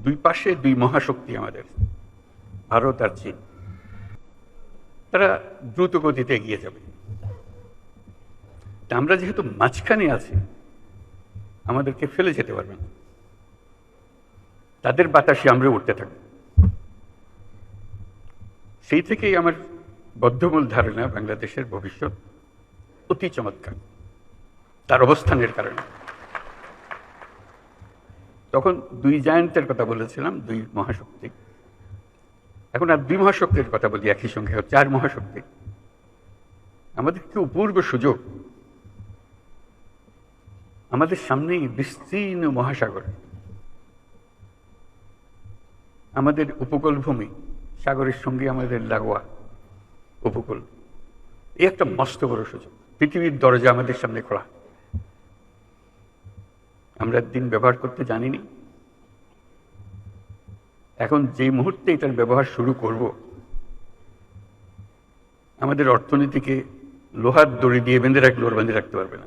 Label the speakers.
Speaker 1: দুই পাশে দুই মহাশক্তি আমাদের, ভারত আর চীন। তারা দ্রুত গতিতে এগিয়ে যাবে। আমরা যেহেতু মাঝখানে আছি, আমাদেরকে ফেলে যেতে পারবে না। তাদের বাতাসে আমরা উঠতে থাকব। সেই থেকেই আমার বদ্ধমূল ধারণা বাংলাদেশের ভবিষ্যৎ অতি চমৎকার। তার অবস্থানের কারণে। তখন দুই জায়ান্টের কথা বলেছিলাম, দুই মহাশক্তি। এখন আর দুই মহাশক্তির কথা বলি, একই সঙ্গে চার মহাশক্তি। আমাদের কি অপূর্ব সুযোগ? আমাদের সামনেই বিস্তীর্ণ মহাসাগর। আমাদের উপকূল ভূমি সাগরের সঙ্গে আমাদের লাগোয়া উপকূল। এই একটা মস্ত বড় সুযোগ। পৃথিবীর দরজা আমাদের সামনে খোলা। আমরা দিন ব্যবহার করতে জানিনি। এখন যে মুহূর্তে এটার ব্যবহার শুরু করব, আমাদের অর্থনীতিকে লোহার দড়ি দিয়ে বেঁধে রাখলে ওর বেঁধে রাখতে পারবে না।